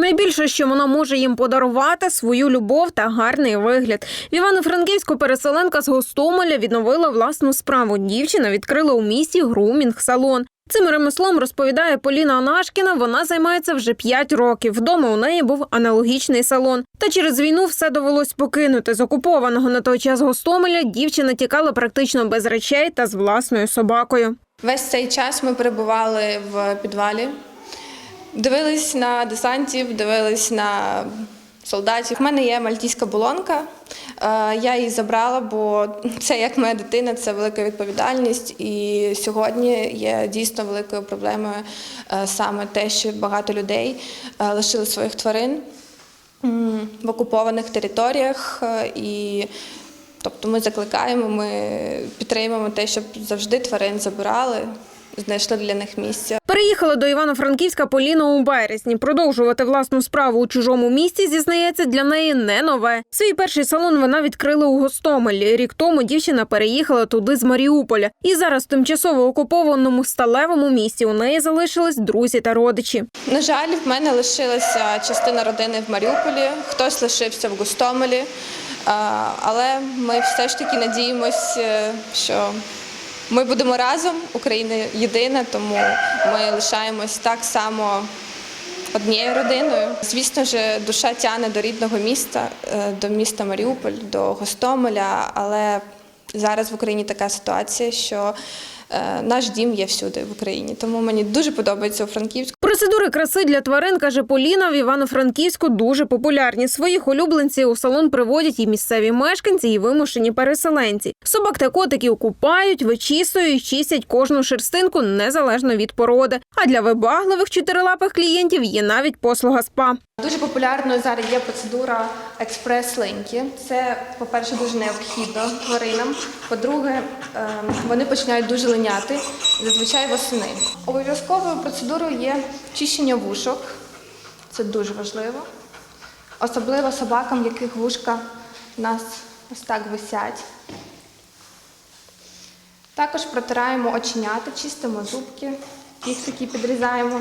Найбільше, що вона може їм подарувати, свою любов та гарний вигляд. В Івано-Франківську переселенка з Гостомеля відновила власну справу. Дівчина відкрила у місті грумінг-салон. Цим ремеслом розповідає Поліна Анашкіна. Вона займається вже 5 років. Вдома у неї був аналогічний салон. Та через війну все довелось покинути. З окупованого на той час Гостомеля дівчина тікала практично без речей та з власною собакою. Весь цей час ми перебували в підвалі, дивились на десантів, дивились на солдатів. У мене є мальтійська болонка. Е, Я її забрала, бо це як моя дитина, це велика відповідальність. І сьогодні є дійсно великою проблемою е, саме те, що багато людей е, лишили своїх тварин в окупованих територіях. І тобто ми закликаємо, ми підтримуємо те, щоб завжди тварин забирали, знайшли для них місце. Переїхала до Івано-Франківська Поліна у березні. Продовжувати власну справу у чужому місті зізнається для неї не нове. Свій перший салон вона відкрила у Гостомелі. Рік тому дівчина переїхала туди з Маріуполя. І зараз в тимчасово окупованому сталевому місті у неї залишились друзі та родичі. На жаль, в мене лишилася частина родини в Маріуполі, хтось лишився в Гостомелі. Але ми все ж таки надіємось, е, що ми будемо разом, Україна єдина, тому ми лишаємось так само однією родиною. Звісно ж, душа тяне до рідного міста, е, до міста Маріуполь, до Гостомеля, але зараз в Україні така ситуація, що е, наш дім є всюди в Україні. Тому мені дуже подобається у Франківську. Процедури краси для тварин, каже Поліна, в Івано-Франківську дуже популярні. Своїх улюбленців у салон приводять і місцеві мешканці, і вимушені переселенці. Собак та котиків купають, вичісують, чистять кожну шерстинку незалежно від породи. А для вибагливих чотирилапих клієнтів є навіть послуга спа. Дуже популярною зараз є процедура експрес-линьки. Це, по-перше, дуже необхідно тваринам. По-друге, ем, вони починають дуже линяти, зазвичай восени. Обов'язковою процедурою є чищення вушок. Це дуже важливо. Особливо собакам, яких вушка у нас ось так висять. Також протираємо оченята, чистимо зубки, кістики підрізаємо.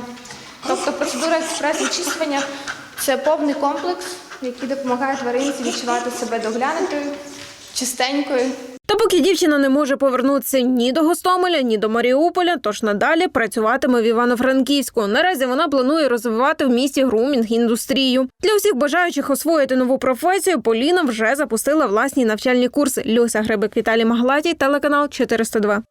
Тобто процедура експрес-очищування це повний комплекс, який допомагає тваринці відчувати себе доглянутою, чистенькою. Та поки дівчина не може повернутися ні до Гостомеля, ні до Маріуполя, тож надалі працюватиме в Івано-Франківську. Наразі вона планує розвивати в місті грумінг-індустрію. Для усіх бажаючих освоїти нову професію Поліна вже запустила власні навчальні курси. Люся Гребик, Віталій Маглатій, телеканал 402.